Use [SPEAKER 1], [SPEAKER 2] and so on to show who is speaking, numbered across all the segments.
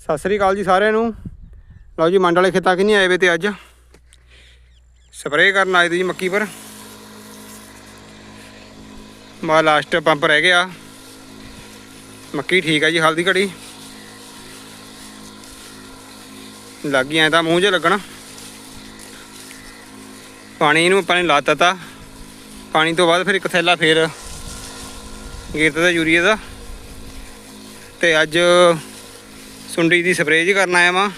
[SPEAKER 1] ਸਤਿ ਸ੍ਰੀ ਅਕਾਲ ਜੀ ਸਾਰਿਆਂ ਨੂੰ। ਲਓ ਜੀ, ਮੰਡ ਵਾਲੇ ਖੇਤਾਂ ਕਿ ਨਹੀਂ ਆਏ ਵੇ ਤੇ ਅੱਜ? ਸਪਰੇਅ ਕਰਨ ਆਏ ਤੇ ਜੀ ਮੱਕੀ ਪਰ। ਮਾ ਲਾਸਟ ਪੰਪ ਰਹਿ ਗਿਆ। ਮੱਕੀ ਠੀਕ ਆ ਜੀ ਹਾਲ ਦੀ ਘੜੀ। ਲੱਗ ਗਿਆ ਤਾਂ ਮੂੰਹ 'ਚ ਲੱਗਣਾ। ਪਾਣੀ ਇਹਨੂੰ ਆਪਾਂ ਨੇ ਲਾਤਾ ਤਾ ਪਾਣੀ ਤੋਂ ਬਾਅਦ ਫਿਰ ਇੱਕ ਥੈਲਾ ਫੇਰ ਗੇਰਤਾ ਦਾ ਯੂਰੀਆ ਦਾ। ਤੇ ਅੱਜ ਸੁੰਡੀ ਦੀ ਸਪਰੇਅ ਜੀ ਕਰਨ ਆਇਆ ਵਾਂ।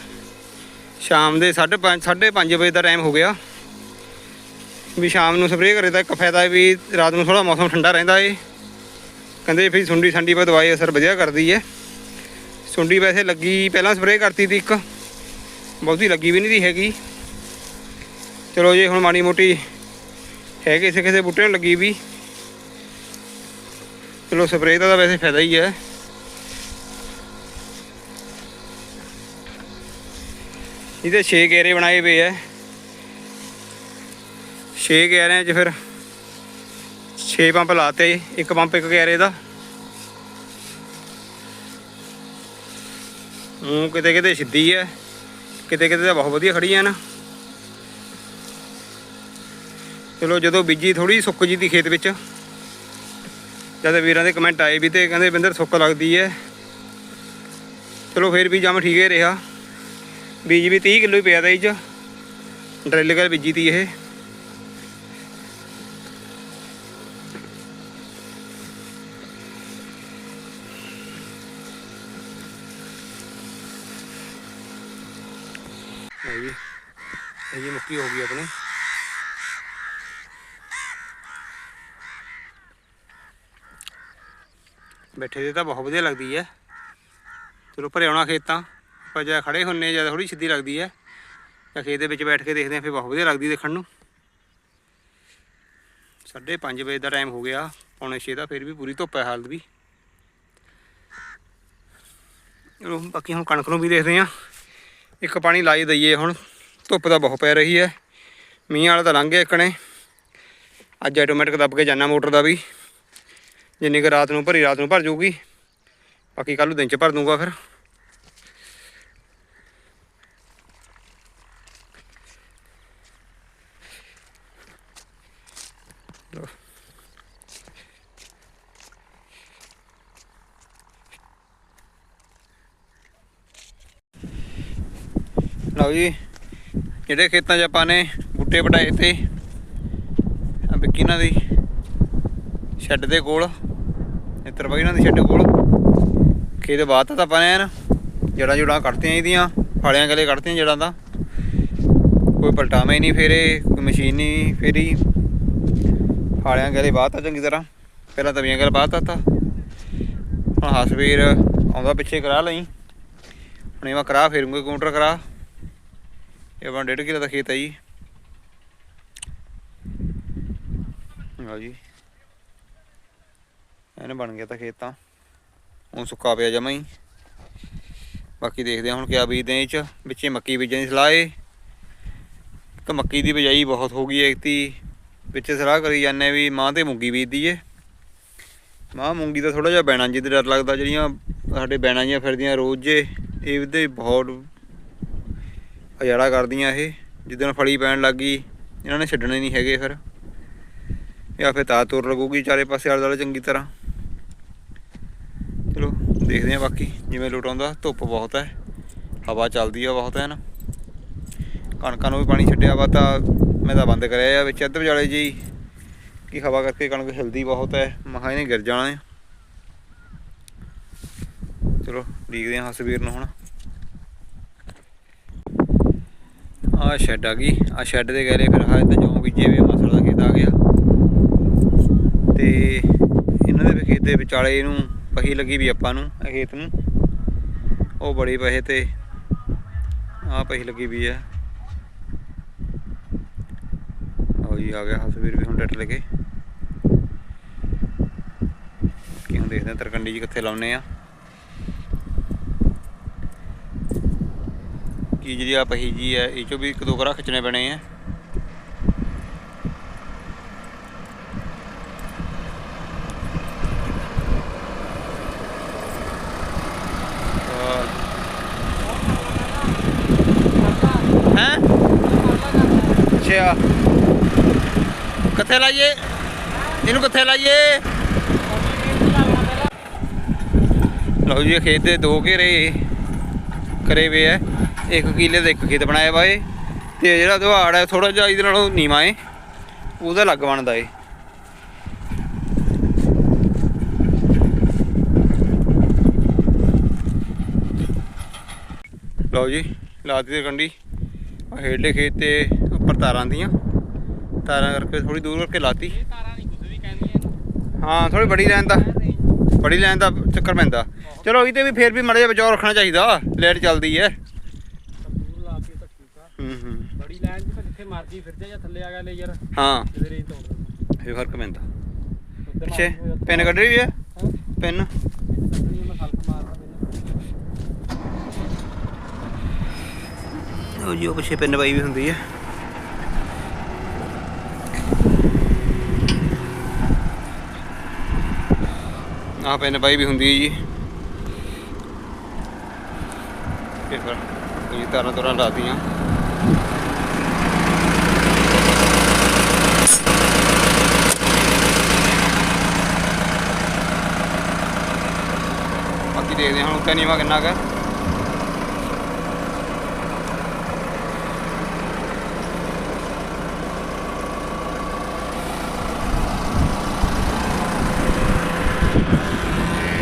[SPEAKER 1] ਸ਼ਾਮ ਦੇ 5:30 5:30 ਵਜੇ ਦਾ ਟਾਈਮ ਹੋ ਗਿਆ। ਵੀ ਸ਼ਾਮ ਨੂੰ ਸਪਰੇਅ ਕਰੇ ਤਾਂ ਇੱਕ ਫਾਇਦਾ ਵੀ ਰਾਤ ਨੂੰ ਥੋੜਾ ਮੌਸਮ ਠੰਡਾ ਰਹਿੰਦਾ ਏ। ਕਹਿੰਦੇ ਫਿਰ ਸੁੰਡੀ ਸੰਡੀ ਪਰ ਦਵਾਈ ਅਸਰ ਵਧੀਆ ਕਰਦੀ ਏ। ਸੁੰਡੀ ਵੈਸੇ ਲੱਗੀ, ਪਹਿਲਾਂ ਸਪਰੇਅ ਕਰਤੀ ਤੀ ਇੱਕ। ਬਹੁਤੀ ਲੱਗੀ ਵੀ ਨਹੀਂ ਦੀ ਹੈਗੀ। ਚਲੋ ਜੇ ਹੁਣ ਮਾੜੀ ਮੋਟੀ ਹੈ ਕਿਸੇ ਕਿਸੇ ਬੂਟੇ ਨੂੰ ਲੱਗੀ ਵੀ। ਚਲੋ ਸਪਰੇਅ ਦਾ ਤਾਂ ਵੈਸੇ ਫਾਇਦਾ ਹੀ ਹੈ। ਇਹਦੇ 6 ਗੇਰੇ ਬਣਾਏ ਪਏ ਐ 6 ਗੇਰਿਆਂ 'ਚ ਫਿਰ 6 ਪੰਪ ਲਾਤੇ, ਇੱਕ ਪੰਪ ਇੱਕ ਗੇਰੇ ਦਾ। ਉਹ ਕਿਤੇ ਕਿਤੇ ਸਿੱਧੀ ਐ ਕਿਤੇ ਕਿਤੇ ਤਾਂ ਬਹੁਤ ਵਧੀਆ ਖੜੀ ਐ ਨਾ। ਚਲੋ, ਜਦੋਂ ਬੀਜੀ ਥੋੜੀ ਸੁੱਕ ਜੀ ਦੀ ਖੇਤ ਵਿੱਚ। ਜਦ ਵੀਰਾਂ ਦੇ ਕਮੈਂਟ ਆਏ ਵੀ ਤੇ ਕਹਿੰਦੇ, ਬਿੰਦਰ, ਸੁੱਕ ਲੱਗਦੀ ਐ ਚਲੋ, ਫਿਰ ਵੀ ਜਮ ਠੀਕ ਹੀ ਰਿਹਾ। ਬੀਜ ਵੀ 30 ਕਿਲੋ ਹੀ ਪਿਆ ਤਾ ਇਹ ਚ। ਡਰਿੱਲ ਕਰ ਬੀਜੀ ਤੀ ਇਹ। ਜੀ ਇਹ ਜੀ ਮੁੱਕੀ ਹੋ ਗਈ ਆਪਣੀ। ਬੈਠੇ ਦੇ ਤਾਂ ਬਹੁਤ ਵਧੀਆ ਲੱਗਦੀ ਹੈ। ਚਲੋ ਭਰੇ ਆਉਣਾ ਖੇਤਾਂ। ਪਰ ਜਦ ਖੜੇ ਹੁੰਨੇ ਜਦ ਥੋੜੀ ਸਿੱਧੀ ਲੱਗਦੀ ਹੈ। ਜਾਂ ਖੇਤ ਦੇ ਵਿੱਚ ਬੈਠ ਕੇ ਦੇਖਦੇ ਆ ਫਿਰ ਬਹੁਤ ਵਧੀਆ ਲੱਗਦੀ ਦੇਖਣ ਨੂੰ। 5:30 ਵਜੇ ਦਾ ਟਾਈਮ ਹੋ ਗਿਆ, ਪੌਣੇ 6 ਦਾ, ਫਿਰ ਵੀ ਪੂਰੀ ਧੁੱਪ ਹੈ ਹਾਲਤ ਵੀ। ਚਲੋ, ਬਾਕੀ ਹੁਣ ਕਣਕ ਨੂੰ ਵੀ ਦੇਖਦੇ ਆ ਇੱਕ ਪਾਣੀ ਲਾਈ ਦਈਏ ਹੁਣ, ਧੁੱਪ ਤਾਂ ਬਹੁਤ ਪੈ ਰਹੀ ਹੈ। ਮੀਂਹ ਵਾਲਾ ਤਾਂ ਲੰਘ ਗਿਆ ਇੱਕਣੇ ਅੱਜ ਆਟੋਮੈਟਿਕ ਦੱਬ ਕੇ ਜਾਣਾ ਮੋਟਰ ਦਾ ਵੀ। ਜਿੰਨੀ ਕੁ ਰਾਤ ਨੂੰ ਭਰੀ ਰਾਤ ਨੂੰ ਭਰ ਜਾਊਗੀ। ਬਾਕੀ ਕੱਲ ਨੂੰ ਦਿਨ ਚ ਭਰ ਦੂੰਗਾ ਫਿਰ। ਲਓ ਜੀ, ਜਿਹੜੇ ਖੇਤਾਂ 'ਚ ਆਪਾਂ ਨੇ ਬੂਟੇ ਵਟਾਏ ਤੇ ਆ ਵਿੱਕੀ ਨਾਲ ਦੀ ਸ਼ੈੱਡ ਦੇ ਕੋਲ ਇੱਧਰ ਬਈ ਇਹਨਾਂ ਦੀ ਸ਼ੈੱਡ ਕੋਲ। ਖੇਤ ਬਾਤ ਤਾਂ ਆਪਾਂ ਨੇ ਐਨ, ਜੜਾਂ ਜੁੜਾਂ ਕੱਢਤੀਆਂ ਇਹਦੀਆਂ ਫਾਲਿਆਂ ਗਲੇ ਕੱਢਤੀਆਂ ਜੜਾਂ ਦਾ ਕੋਈ ਪਲਟਾਵੇਂ ਨਹੀਂ ਫੇਰੇ, ਕੋਈ ਮਸ਼ੀਨ ਨਹੀਂ ਫੇਰੀ। ਫਾਲਿਆਂ ਗਲੇ ਬਾਤ ਚੰਗੀ ਤਰ੍ਹਾਂ, ਪਹਿਲਾਂ ਤਵੀਆਂ ਗਲੇ ਬਾਤ ਤਾ। ਹੁਣ ਹਸਵੀਰ ਆਉਂਦਾ ਪਿੱਛੇ ਕਰਾ ਲਈ। ਹੁਣ ਇਹ ਮੈਂ ਕਰਾ ਫੇਰੂੰਗਾ ਕਾਊਂਟਰ ਕਰਾ। ਇਹ ਆਪਣਾ ਡੇਢ ਕਿਲੋ ਦਾ ਖੇਤ ਹੈ ਜੀ। ਲਓ ਜੀ। ਇਹਨੇ ਬਣ ਗਿਆ ਤਾਂ ਖੇਤ ਤਾਂ। ਹੁਣ ਸੁੱਕਾ ਪਿਆ ਜਮਾ ਹੀ। ਬਾਕੀ ਦੇਖਦੇ ਹਾਂ ਹੁਣ ਕਿਆ ਬੀਜਦੇ ਇਹ ਚ। ਵਿੱਚੇ ਮੱਕੀ ਬੀਜਣ ਦੀ ਸਲਾਹ ਏ। ਇੱਕ ਮੱਕੀ ਦੀ ਬਿਜਾਈ ਬਹੁਤ ਹੋ ਗਈ ਐਕਤੀ ਵਿੱਚ ਸਲਾਹ ਕਰੀ ਜਾਂਦੇ ਵੀ ਮਾਂ ਤੇ ਮੂੰਗੀ ਬੀਜਦੀ ਏ ਮਾਂ ਮੂੰਗੀ ਦਾ ਥੋੜਾ ਜਿਹਾ ਬੈਣਾ ਜਿੱਦ ਡਰ ਲੱਗਦਾ। ਜਿਹੜੀਆਂ ਸਾਡੇ ਬੈਣਾ ਜੀਆਂ ਫਿਰਦੀਆਂ ਰੋਜ਼ ਜੇ ਇਹਦੇ ਬਹੁਤ ਅਜਾੜਾ ਕਰਦੀਆਂ ਇਹ, ਜਿੱਦਣ ਫਲੀ ਪੈਣ ਲੱਗੀ ਇਹਨਾਂ ਨੇ ਛੱਡਣੇ ਨਹੀਂ ਹੈਗੇ ਫਿਰ। ਜਾਂ ਫਿਰ ਤਾਂ ਤੁਰ ਲੱਗੂਗੀ ਚਾਰੇ ਪਾਸੇ ਆਲੇ ਦੁਆਲੇ ਚੰਗੀ ਤਰ੍ਹਾਂ। ਚਲੋ, ਦੇਖਦੇ ਹਾਂ ਬਾਕੀ, ਜਿਵੇਂ ਲੋਟ ਆਉਂਦਾ, ਧੁੱਪ ਬਹੁਤ ਹੈ, ਹਵਾ ਚੱਲਦੀ ਆ ਬਹੁਤ ਹੈ ਨਾ। ਕਣਕਾਂ ਨੂੰ ਵੀ ਪਾਣੀ ਛੱਡਿਆ ਵਾ ਤਾਂ ਮੈਂ ਤਾਂ ਬੰਦ ਕਰਿਆ ਆ ਵਿੱਚ ਅੱਧ ਵਿਚਾਲੇ ਜੀ ਕਿ ਹਵਾ ਕਰਕੇ ਕਣਕ ਹਿਲਦੀ ਬਹੁਤ ਹੈ। ਮਹਾ ਇਹਨੇ ਗਿਰ ਜਾਣਾ ਹੈ ਚਲੋ, ਦੇਖਦੇ ਹਾਂ ਹਸਵੀਰ ਨੂੰ ਹੁਣ। ਆ ਸ਼ੈੱਡ ਆ ਗਈ। ਆ ਸ਼ੈੱਡ ਦੇ ਗੈਰੇ ਫਿਰ ਹਾਂ ਤਾਂ ਜੋ ਬੀਜੇ ਵੇ ਮਸਲ ਦਾ ਖੇਤ ਆ ਗਿਆ। ਤੇ ਇਹਨਾਂ ਦੇ ਖੇਤ ਦੇ ਵਿਚਾਲੇ ਇਹਨੂੰ ਪਹੀ ਲੱਗੀ ਵੀ ਆਪਾਂ ਨੂੰ, ਇਹ ਖੇਤ ਨੂੰ। ਉਹ ਬੜੀ ਪਹੇ ਤੇ ਆ ਪਹੀ ਲੱਗੀ ਵੀ ਹੈ ਆਓ ਜੀ ਆ ਗਿਆ ਹਸਵੀਰ ਵੀ ਹੁਣ ਡੱਟ ਲਗੇ ਕਿਉਂ ਦੇਖਦੇ ਤਰਕੰਡੀ ਜੀ ਕਿੱਥੇ ਲਾਉਨੇ ਆ। की जी आप ही जी है ये भी एक दो करा खींचने पैने हैं ਅੱਛਾ। ਕਿੱਥੇ ਲਾਈਏ? ਇਹਨੂੰ ਕਿੱਥੇ ਲਾਈਏ? ਲਓ ਜੀ ਖੇਤ ਦੇ ਦੋ ਘੇਰੇ ਕਰੇ ਵੇ ਐ ਇੱਕ ਕਿੱਲੇ ਦਾ ਇੱਕ ਖੇਤ ਬਣਾਇਆ ਵਾ ਇਹ। ਤੇ ਜਿਹੜਾ ਦੁਹਾੜ ਹੈ ਥੋੜਾ ਜਿਹਾ ਇਹਦੇ ਨਾਲੋਂ ਨੀਵਾਂ ਏ। ਉਹਦਾ ਲੱਗ ਬਣਦਾ ਏ। ਲਓ ਜੀ ਲਾਤੀ ਤੇ ਕੰਡੀ ਆਹ ਹੇਠਲੇ ਖੇਤ ਤੇ ਉੱਪਰ ਤਾਰਾਂ ਦੀਆਂ। ਤਾਰਾਂ ਕਰਕੇ ਥੋੜੀ ਦੂਰ ਕਰਕੇ ਲਾਤੀ।
[SPEAKER 2] ਤਾਰਾਂ ਨਹੀਂ ਕੁਝ ਵੀ ਕਹਿੰਦੀਆਂ
[SPEAKER 1] ਹਾਂ ਥੋੜੀ ਬੜੀ ਲਾਈਨ ਦਾ। ਬੜੀ ਲਾਈਨ ਦਾ ਚੱਕਰ ਪੈਂਦਾ। ਚਲੋ ਇਹਦੇ ਵੀ ਫੇਰ ਵੀ ਮੜਾ ਜਿਹਾ ਬਚਾਅ ਰੱਖਣਾ ਚਾਹੀਦਾ। ਲਾਈਟ ਚੱਲਦੀ ਹੈ
[SPEAKER 2] ਦੂਰ ਲਾ ਕੇ ਤਾਂ ਠੀਕ ਆ
[SPEAKER 1] ਹੂੰ ਹੂੰ
[SPEAKER 2] ਬੜੀ ਲਾਈਨ 'ਚ ਜਾ ਥੱਲੇ ਆ ਗਿਆ ਲੈ ਯਾਰ
[SPEAKER 1] ਹਾਂ
[SPEAKER 2] ਜਿਹਦੇ ਰੇਂਜ ਤੋੜ ਦਿੰਦਾ
[SPEAKER 1] ਇਹ ਫ਼ਰਕ ਪੈਂਦਾ। ਪਿੱਛੇ ਪਿੰਨ ਕੱਢ ਰਹੀ ਹੈ? ਪਿੰਨ। ਉਹ ਜੀ ਉਹ ਪਿੱਛੇ ਪਿੰਨ ਪਾਈ ਵੀ ਹੁੰਦੀ ਹੈ। ਆਹ ਪਿੰਨ ਪਾਈ ਵੀ ਹੁੰਦੀ ਹੈ ਜੀ। ਇਹ ਫਿਰ ਇਹ ਤਾਰਾਂ ਤੁਰਾਂ ਲਾਤੀਆਂ। ਬਾਕੀ ਦੇਖਦੇ ਹਾਂ, ਹੁਣ ਉੱਤੇ ਨੀਵਾ ਕਿੰਨਾ ਕੁ ਹੈ।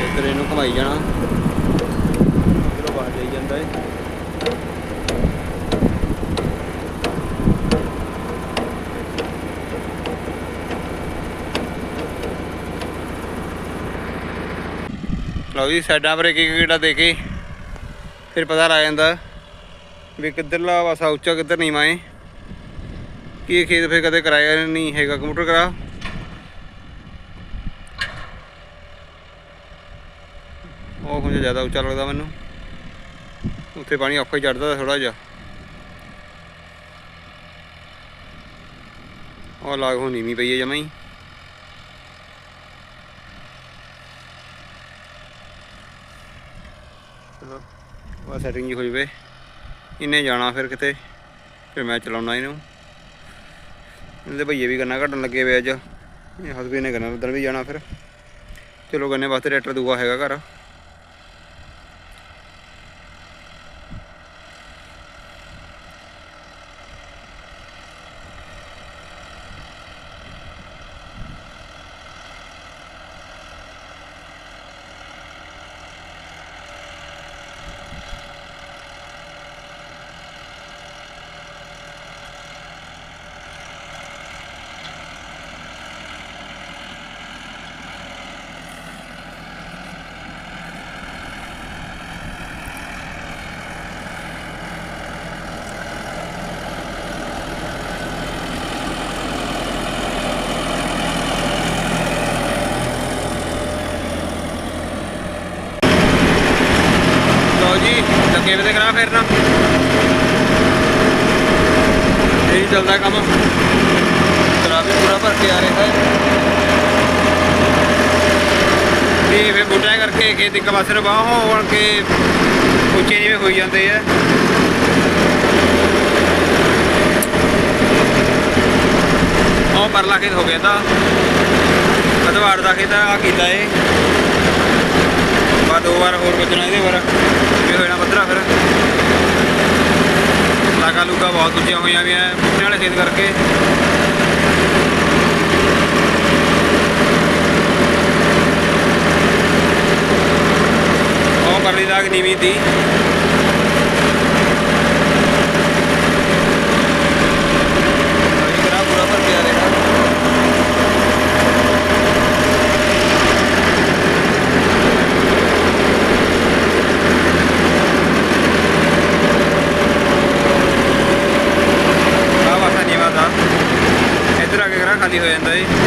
[SPEAKER 1] ਇੱਧਰ ਇਹਨੂੰ ਘੁਮਾਈ ਜਾਣਾ। ਇਧਰੋਂ ਬਾਹਰ ਜਾਈ ਜਾਂਦਾ ਏ ਲਓ ਜੀ, ਸਾਈਡਾਂ ਪਰ ਇੱਕ ਇੱਕ ਗੇੜਾ ਦੇ ਕੇ ਫਿਰ ਪਤਾ ਲੱਗ ਜਾਂਦਾ ਵੀ ਕਿੱਧਰਲਾ ਪਾਸਾ ਉੱਚਾ, ਕਿੱਧਰ ਨੀਵਾਂ ਏ। ਕੀ ਇਹ ਖੇਤ ਫਿਰ ਕਦੇ ਕਰਾਇਆ ਨਹੀਂ ਹੈਗਾ ਕੰਪਿਊਟਰ ਕਰਾ। ਉਹ ਹੁਣ ਜ਼ਿਆਦਾ ਉੱਚਾ ਲੱਗਦਾ ਮੈਨੂੰ। ਉੱਥੇ ਪਾਣੀ ਔਖਾ ਹੀ ਚੜਦਾ ਥੋੜਾ ਜਿਹਾ। ਉਹ ਲਾਗ ਹੋ ਨੀਵੀਂ ਪਈ ਹੈ ਜਮਾਂ ਹੀ। ਚਲੋ ਉਹ ਸੈਟਿੰਗ ਜੀ ਹੋ ਜਵੇ ਇਹਨੇ ਜਾਣਾ ਫਿਰ ਕਿਤੇ, ਫਿਰ ਮੈਂ ਚਲਾਉਣਾ ਇਹਨੂੰ। ਇਹਦੇ ਭਈਏ ਵੀ ਗੰਨਾ ਘਟਣ ਲੱਗੇ ਵੇ ਅੱਜ। ਇਹ ਹਸਬੀ ਨੇ ਗੰਨਾ ਉਧਰ ਵੀ ਜਾਣਾ ਫਿਰ। ਚਲੋ ਗੰਨੇ ਵਾਸਤੇ ਟਰੈਕਟਰ ਦੂਆ ਹੈਗਾ ਘਰ ਲਓ ਜੀ ਲੱਗੇ ਤੇ ਕਰਾ ਫੇਰਨਾ। ਇਹੀ ਚੱਲਦਾ ਕੰਮ। ਵੀ ਪੂਰਾ ਭਰ ਕੇ ਆ ਰਿਹਾ ਹੈ। ਤੇ ਫੇ ਬੁੱਟਿਆ ਕਰਕੇ ਖੇਤ ਇੱਕ ਪਾਸੇ ਨੂੰ ਬਾਹ ਹੋਣ ਕੇ ਉੱਚੇ ਜਿਵੇਂ ਹੋਈ ਜਾਂਦੇ ਆ। ਉਹ ਪਰਲਾ ਖੇਤ ਹੋ ਗਿਆ ਤਾਂ। ਕਦਵਾੜ ਦਾ ਖੇਤ ਆ ਕੀਤਾ ਏ। ਬਾ ਦੋ ਵਾਰ, ਹੋਰ ਵੱਜਣਾ ਇਹਦੇ ਪਰ ਇਹ ਹੋਣਾ ਪੱਧਰਾ ਫਿਰ। ਲਾਗਾ ਲੂਗਾ ਬਹੁਤ ਉੱਚੀਆਂ ਹੋਈਆਂ ਵੀ ਐ ਬੂਟੇ ਵਾਲੇ ਖੇਤ ਕਰਕੇ। ਉਹ ਪਰਲੀ ਦਾਗ ਨੀਵੀਂ ਦੀ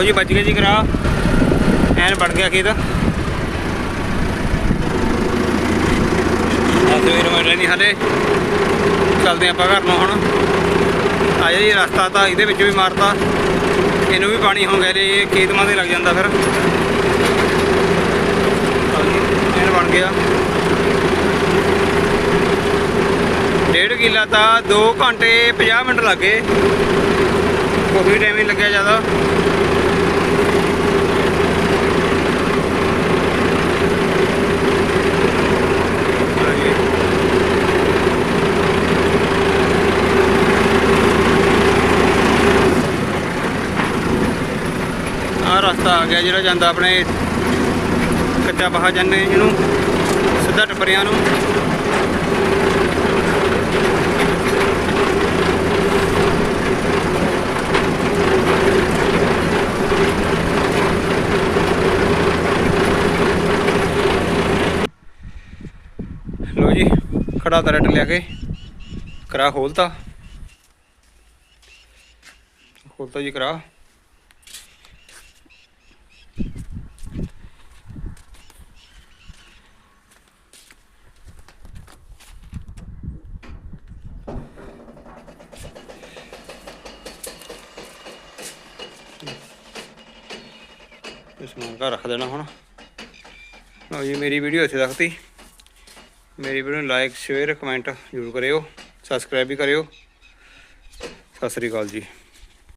[SPEAKER 1] ਲਓ ਜੀ, ਵੱਜ ਗਿਆ ਜੀ ਕਰਾ ਐਨ ਬਣ ਗਿਆ ਖੇਤ। ਆ ਸਵੇਰ ਨਹੀਂ ਹਲੇ। ਚੱਲਦੇ ਆਪਾਂ ਘਰ ਨੂੰ ਹੁਣ। ਆਇਆ ਜੀ, ਰਸਤਾ ਤਾਂ ਇਹਦੇ ਵਿੱਚ ਵੀ ਮਾਰਤਾ। ਇਹਨੂੰ ਵੀ ਪਾਣੀ ਹੋ ਗਿਆ ਜੀ ਇਹ ਖੇਤ ਮਾਂ ਦੇ ਲੱਗ ਜਾਂਦਾ ਫਿਰ। ਐਨ ਬਣ ਗਿਆ। ਡੇਢ ਕਿੱਲਾ ਤਾਂ 2 ਘੰਟੇ 50 ਮਿੰਟ ਲੱਗੇ। ਕੋਈ ਟਾਈਮ ਨਹੀਂ ਲੱਗਿਆ ਜ਼ਿਆਦਾ ਹਾਂਜੀ। ਆਹ ਰਸਤਾ ਆ ਗਿਆ ਜਿਹੜਾ ਜਾਂਦਾ ਆਪਣੇ ਕੱਚਾ ਬਾਹਾ ਜਾਂਦੇ ਜਿਹਨੂੰ, ਸਿੱਧਾ ਟੱਪਰਿਆਂ ਨੂੰ। ਲੋ ਜੀ, ਖੜਾ ਤਾਂ ਰੈਟ ਲਿਆ ਕੇ, ਕਰਾ ਖੋਲਤਾ। ਖੋਲਤਾ ਜੀ ਕਰਾ। ਇਸ ਨੂੰ ਘਰ ਰੱਖ ਦੇਣਾ ਹੁਣ। ਲਓ ਜੀ, ਮੇਰੀ ਵੀਡੀਓ ਇੱਥੇ ਤੱਕ ਤੀ ਮੇਰੀ ਵੀਡੀਓ ਨੂੰ ਲਾਈਕ ਸ਼ੇਅਰ ਕਮੈਂਟ ਜ਼ਰੂਰ ਕਰਿਓ। ਸਬਸਕ੍ਰਾਈਬ ਵੀ ਕਰਿਓ। ਸਤਿ ਸ੍ਰੀ ਅਕਾਲ ਜੀ।